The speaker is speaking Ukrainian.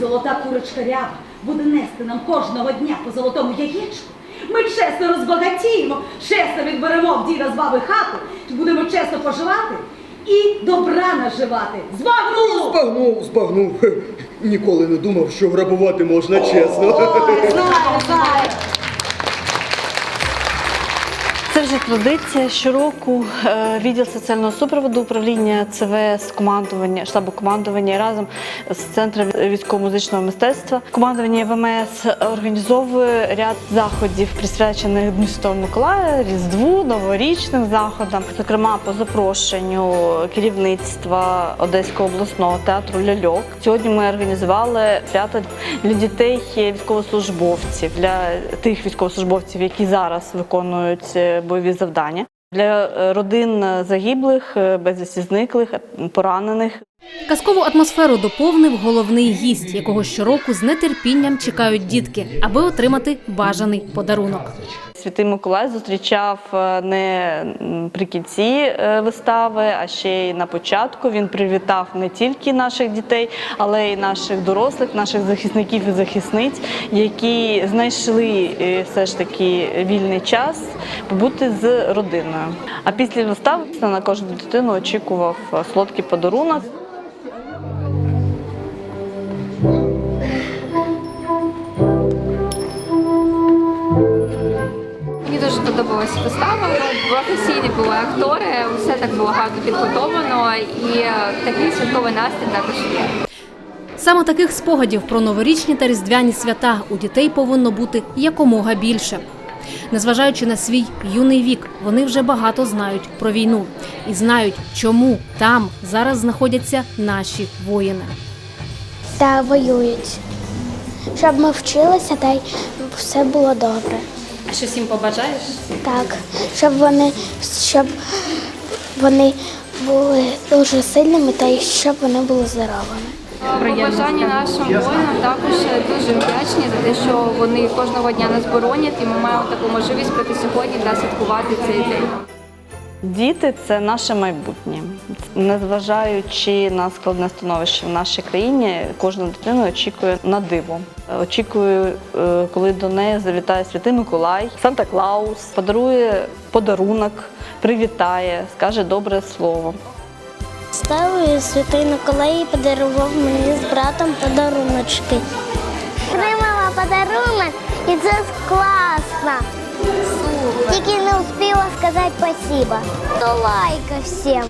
Золота курочка ряба буде нести нам кожного дня по золотому яєчку. Ми чесно розбагатіємо, чесно відберемо в діда з баби хату, будемо чесно поживати і добра наживати. Збагнув! Збагнув, збагнув. Ніколи не думав, що грабувати можна чесно. Ой, знаю, знаю. Це вже традиція. Щороку е, відділ соціального супроводу управління ЦВС, командування, штабу командування разом з центром військово-музичного мистецтва. Командування ВМС організовує ряд заходів, присвячених Святого Миколая, Різдву, новорічним заходам, зокрема по запрошенню керівництва Одеського обласного театру Ляльок. Сьогодні ми організували свято для дітей військовослужбовців, для тих військовослужбовців, які зараз виконують е, бойові завдання. Для е, родин загиблих, е, безвісті зниклих, е, поранених. Казкову атмосферу доповнив головний гість, якого щороку з нетерпінням чекають дітки, аби отримати бажаний подарунок. Святий Миколай зустрічав е, не при кінці е, вистави, а ще й на початку. Він привітав не тільки наших дітей, але й наших дорослих, наших захисників і захисниць, які знайшли е, все ж таки вільний час побути з родиною. А після вистави на кожну дитину очікував солодкий подарунок. Подобалася вистава. Професійні були актори, все так було гарно підготовлено, і такий святковий настрій також є. Саме таких спогадів про новорічні та різдвяні свята у дітей повинно бути якомога більше. Незважаючи на свій юний вік, вони вже багато знають про війну і знають, чому там зараз знаходяться наші воїни. та воюють. Щоб ми вчилися та й все було добре. А щось їм побажаєш? Так, щоб вони, щоб вони були дуже сильними та й щоб вони були здоровими. Побажання нашим воїнам також дуже вдячні за те, що вони кожного дня нас боронять, і ми маємо таку можливість прийти сьогодні та святкувати цей день. Діти це наше майбутнє. Незважаючи на складне становище в нашій країні, кожна дитина очікує на диво. Очікує, е, коли до неї завітає Святий Миколай, Санта Клаус, подарує подарунок, привітає, скаже добре слово. Ставив святий Миколай і подарував мені з братом подаруночки. Отримала подарунок і це класно. Тільки не успіла сказати спасибо. До лайка всім.